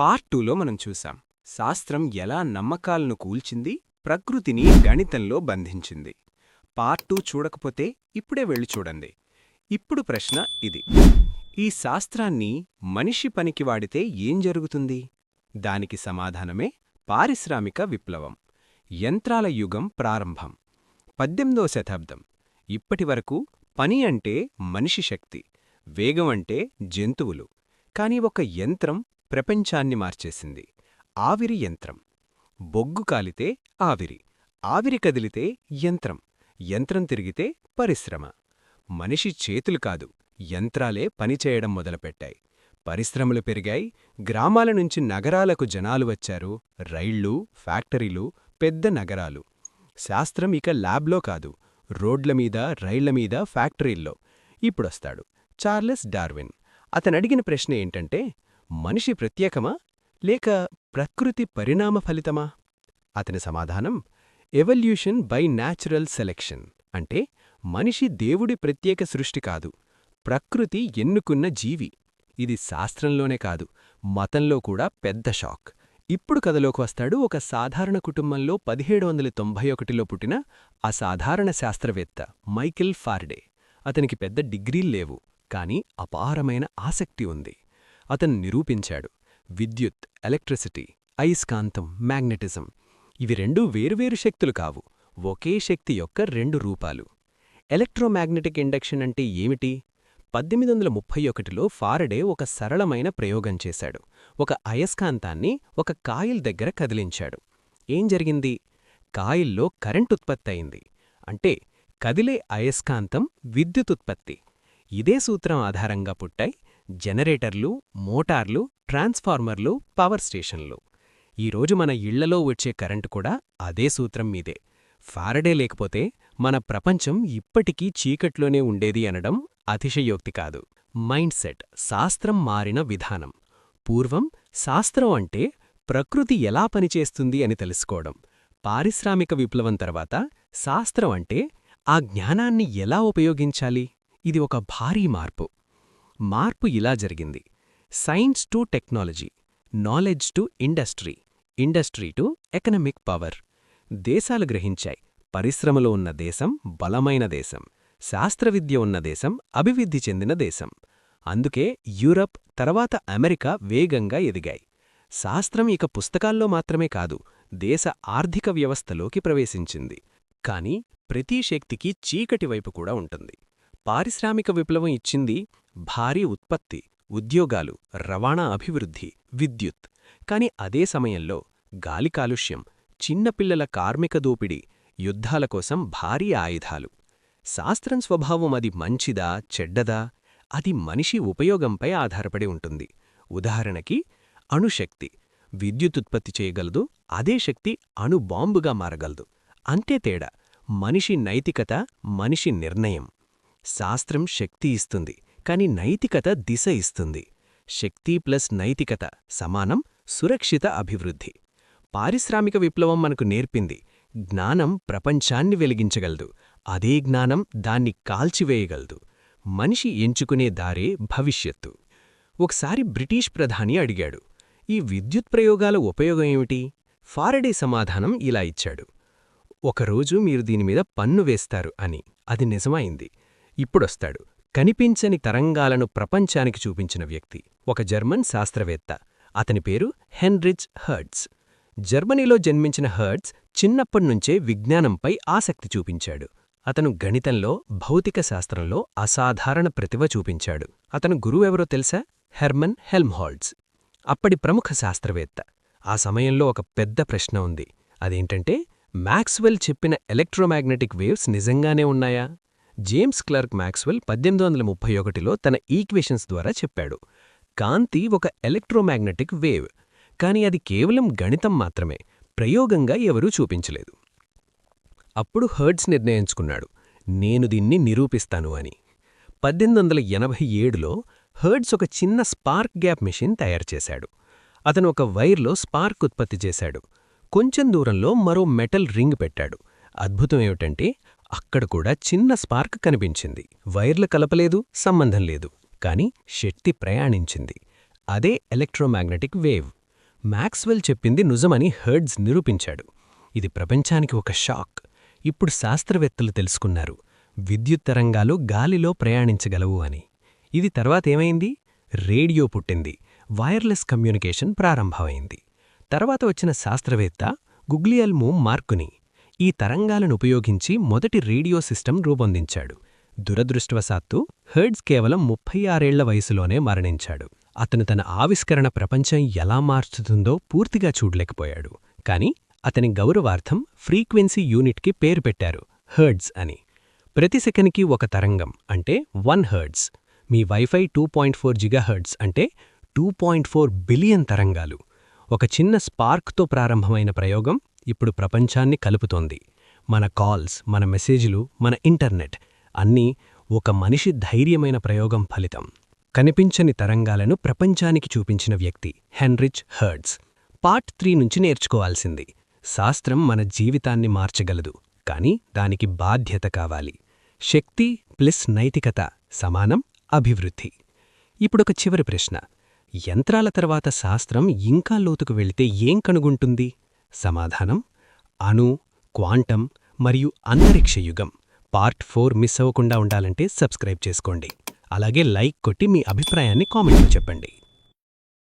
Part టూలో మనం చూసాం శాస్త్రం ఎలా నమ్మకాలను కూల్చింది ప్రకృతిని గణితంలో బంధించింది. పార్ట్ టూ చూడకపోతే ఇప్పుడే వెళ్ళి చూడండి. ఇప్పుడు ప్రశ్న ఇది. ఈ శాస్త్రాన్ని మనిషి పనికి వాడితే ఏం జరుగుతుంది? దానికి సమాధానమే పారిశ్రామిక విప్లవం. యంత్రాల యుగం ప్రారంభం. పద్దెనిమిదో శతాబ్దం. ఇప్పటివరకు పని అంటే మనిషి శక్తి వేగం అంటే జంతువులు. కాని ఒక యంత్రం ప్రపంచాన్ని మార్చేసింది. ఆవిరి యంత్రం. బొగ్గు కాలితే ఆవిరి. ఆవిరి కదిలితే యంత్రం. యంత్రం తిరిగితే పరిశ్రమ. మనిషి చేతులు కాదు యంత్రాలే పనిచేయడం మొదలుపెట్టాయి. పరిశ్రమలు పెరిగాయి. గ్రామాల నుంచి నగరాలకు జనాలు వచ్చారు. రైళ్ళు ఫ్యాక్టరీలు పెద్ద నగరాలు. శాస్త్రం ఇక ల్యాబ్లో కాదు. రోడ్లమీద రైళ్ళమీద ఫ్యాక్టరీల్లో. ఇప్పుడొస్తాడు. Charles Darwin. అతనడిగిన ప్రశ్న ఏంటంటే మనిషి ప్రత్యేకమా? లేక ప్రకృతి పరిణామ ఫలితమా? అతని సమాధానం ఎవల్యూషన్ బై న్యాచురల్ సెలెక్షన్ అంటే మనిషి దేవుడి ప్రత్యేక సృష్టి కాదు ప్రకృతి ఎన్నుకున్న జీవి. ఇది శాస్త్రంలోనే కాదు మతంలో కూడా పెద్ద షాక్. ఇప్పుడు కథలోకి వస్తాడు ఒక సాధారణ కుటుంబంలో పదిహేడు వందల తొంభై ఒకటిలో పుట్టిన అసాధారణ శాస్త్రవేత్త మైకిల్ ఫార్డే. అతనికి పెద్ద డిగ్రీలు లేవు కాని అపారమైన ఆసక్తి ఉంది. అతను నిరూపించాడు. విద్యుత్ ఎలక్ట్రిసిటీ అయస్కాంతం మ్యాగ్నెటిజం ఇవి రెండూ వేరువేరు శక్తులు కావు. ఒకే శక్తి యొక్క రెండు రూపాలు. ఎలక్ట్రోమాగ్నెటిక్ ఇండక్షన్ అంటే ఏమిటి? పద్దెనిమిది వందల ముప్పై ఒకటిలో ఫారడే ఒక సరళమైన ప్రయోగం చేశాడు. ఒక అయస్కాంతాన్ని ఒక కాయిల్ దగ్గర కదిలించాడు. ఏం జరిగింది? కాయిల్లో కరెంట్ ఉత్పత్తి అయింది అంటే కదిలే అయస్కాంతం విద్యుత్ ఉత్పత్తి. ఇదే సూత్రం ఆధారంగా పుట్టాయి. జనరేటర్లు మోటార్లు ట్రాన్స్ఫార్మర్లు పవర్ స్టేషన్లు. ఈరోజు మన ఇళ్ళలో వచ్చే కరెంటు కూడా అదే సూత్రం మీదే. ఫారడే లేకపోతే మన ప్రపంచం ఇప్పటికీ చీకట్లోనే ఉండేది అనడం అతిశయోక్తి కాదు. మైండ్ సెట్ శాస్త్రం మారిన విధానం. పూర్వం శాస్త్రం అంటే ప్రకృతి ఎలా పనిచేస్తుంది అని తెలుసుకోవడం. పారిశ్రామిక విప్లవం తర్వాత శాస్త్రం అంటే ఆ జ్ఞానాన్ని ఎలా ఉపయోగించాలి? ఇది ఒక భారీ మార్పు. మార్పు ఇలా జరిగింది. Science to technology knowledge to industry industry to economic power. దేశాలు గ్రహించాయి. పరిశ్రమలో ఉన్న దేశం బలమైన దేశం. శాస్త్రవిద్య ఉన్న దేశం అభివృద్ధి చెందిన దేశం. అందుకే యూరప్ తర్వాత అమెరికా వేగంగా ఎదిగాయి. శాస్త్రం ఇక పుస్తకాల్లో మాత్రమే కాదు దేశ ఆర్థిక వ్యవస్థలోకి ప్రవేశించింది. కాని ప్రతి శక్తికి చీకటి వైపు కూడా ఉంటుంది. పారిశ్రామిక విప్లవం ఇచ్చింది భారీ ఉత్పత్తి ఉద్యోగాలు రవాణా అభివృద్ధి విద్యుత్. కాని అదే సమయంలో గాలి కాలుష్యం చిన్నపిల్లల కార్మిక దోపిడీ యుద్ధాల కోసం భారీ ఆయుధాలు. శాస్త్రం స్వభావం అది మంచిదా చెడ్డదా? అది మనిషి ఉపయోగంపై ఆధారపడి ఉంటుంది. ఉదాహరణకి అణుశక్తి. విద్యుతుత్పత్తి చేయగలదు అదే శక్తి అణుబాంబుగా మారగలదు. అంతే తేడా మనిషి నైతికత మనిషి నిర్ణయం. శాస్త్రం శక్తి ఇస్తుంది కాని నైతికత దిశ ఇస్తుంది. శక్తి ప్లస్ నైతికత సమానం సురక్షిత అభివృద్ధి. పారిశ్రామిక విప్లవం మనకు నేర్పింది జ్ఞానం ప్రపంచాన్ని వెలిగించగలదు అదే జ్ఞానం దాన్ని కాల్చివేయగలదు. మనిషి ఎంచుకునే దారే భవిష్యత్తు. ఒకసారి బ్రిటీష్ ప్రధాని అడిగాడు ఈ విద్యుత్ ప్రయోగాల ఉపయోగం ఏమిటి? ఫారడే సమాధానం ఇలా ఇచ్చాడు ఒకరోజు మీరు దీనిమీద పన్ను వేస్తారు అని. అది నిజమైంది. ఇప్పుడొస్తాడు. కనిపించని తరంగాలను ప్రపంచానికి చూపించిన వ్యక్తి. ఒక జర్మన్ శాస్త్రవేత్త. అతని పేరు హెన్రిచ్ హర్ట్స్ జర్మనీలో జన్మించిన హర్ట్స్ చిన్నప్పటినుంచే విజ్ఞానంపై ఆసక్తి చూపించాడు. అతను గణితంలో భౌతిక శాస్త్రంలో అసాధారణ ప్రతిభ చూపించాడు. అతను గురువెవరో తెలుసా? హెర్మన్ హెల్మ్హాల్డ్స్ అప్పటి ప్రముఖ శాస్త్రవేత్త. ఆ సమయంలో ఒక పెద్ద ప్రశ్న ఉంది. అదేంటంటే మ్యాక్స్వెల్ చెప్పిన ఎలక్ట్రోమాగ్నెటిక్ వేవ్స్ నిజంగానే ఉన్నాయా? జేమ్స్ క్లర్క్ మ్యాక్స్వెల్ పద్దెనిమిది వందల ముప్పై ఒకటిలో తన ఈక్వేషన్స్ ద్వారా చెప్పాడు. కాంతి ఒక ఎలక్ట్రోమాగ్నెటిక్ వేవ్ కాని అది కేవలం గణితం మాత్రమే ప్రయోగంగా ఎవరూ చూపించలేదు. అప్పుడు హర్డ్స్ నిర్ణయించుకున్నాడు నేను దీన్ని నిరూపిస్తాను అని. పద్దెనిమిది వందల ఎనభై ఏడులో హర్డ్స్ ఒక చిన్న స్పార్క్ గ్యాప్ మెషిన్ తయారుచేశాడు అతను ఒక వైర్లో స్పార్క్ ఉత్పత్తి చేశాడు. కొంచెం దూరంలో మరో మెటల్ రింగ్ పెట్టాడు. అద్భుతమేమిటంటే అక్కడ కూడా చిన్న స్పార్క్ కనిపించింది. వైర్లు కలపలేదు సంబంధం లేదు. కాని శక్తి ప్రయాణించింది. అదే ఎలక్ట్రోమాగ్నెటిక్ వేవ్. మ్యాక్స్వెల్ చెప్పింది నిజమని హర్డ్స్ నిరూపించాడు. ఇది ప్రపంచానికి ఒక షాక్. ఇప్పుడు శాస్త్రవేత్తలు తెలుసుకున్నారు. విద్యుత్ తరంగాలు గాలిలో ప్రయాణించగలవు అని. ఇది తర్వాతేమైంది రేడియో పుట్టింది. వైర్లెస్ కమ్యూనికేషన్ ప్రారంభమైంది. తర్వాత వచ్చిన శాస్త్రవేత్త గుగ్లియల్మో మార్కుని ఈ తరంగాలను ఉపయోగించి మొదటి రేడియో సిస్టమ్ రూపొందించాడు. దురదృష్టవశాత్తు హర్డ్స్ కేవలం ముప్పై ఆరేళ్ళ వయసులోనే మరణించాడు. అతను తన ఆవిష్కరణ ప్రపంచం ఎలా మార్చుతుందో పూర్తిగా చూడలేకపోయాడు. కాని అతని గౌరవార్థం ఫ్రీక్వెన్సీ యూనిట్కి పేరు పెట్టారు హర్డ్స్ అని. ప్రతి సెకండ్కి ఒక తరంగం అంటే వన్ హర్డ్స్. మీ wifi two point four gigahertz అంటే టూ పాయింట్ ఫోర్ బిలియన్ తరంగాలు. ఒక చిన్న స్పార్క్తో ప్రారంభమైన ప్రయోగం ఇప్పుడు ప్రపంచాన్ని కలుపుతోంది. మన కాల్స్ మన మెసేజ్లు మన ఇంటర్నెట్ అన్నీ ఒక మనిషి ధైర్యమైన ప్రయోగం ఫలితం. కనిపించని తరంగాలను ప్రపంచానికి చూపించిన వ్యక్తి హెన్రిచ్ హర్డ్స్ పార్ట్ త్రీ నుంచి నేర్చుకోవాల్సింది. శాస్త్రం మన జీవితాన్ని మార్చగలదు కాని దానికి బాధ్యత కావాలి. శక్తి ప్లస్ నైతికత సమానం అభివృద్ధి. ఇప్పుడొక చివరి ప్రశ్న. యంత్రాల తర్వాత శాస్త్రం ఇంకా లోతుకు వెళితే ఏం కనుగొంటుంది? సమాధానం అణు క్వాంటం మరియు అంతరిక్ష యుగం. పార్ట్ ఫోర్ మిస్ అవ్వకుండా ఉండాలంటే సబ్స్క్రైబ్ చేసుకోండి. అలాగే లైక్ కొట్టి మీ అభిప్రాయాన్ని కామెంట్లో చెప్పండి.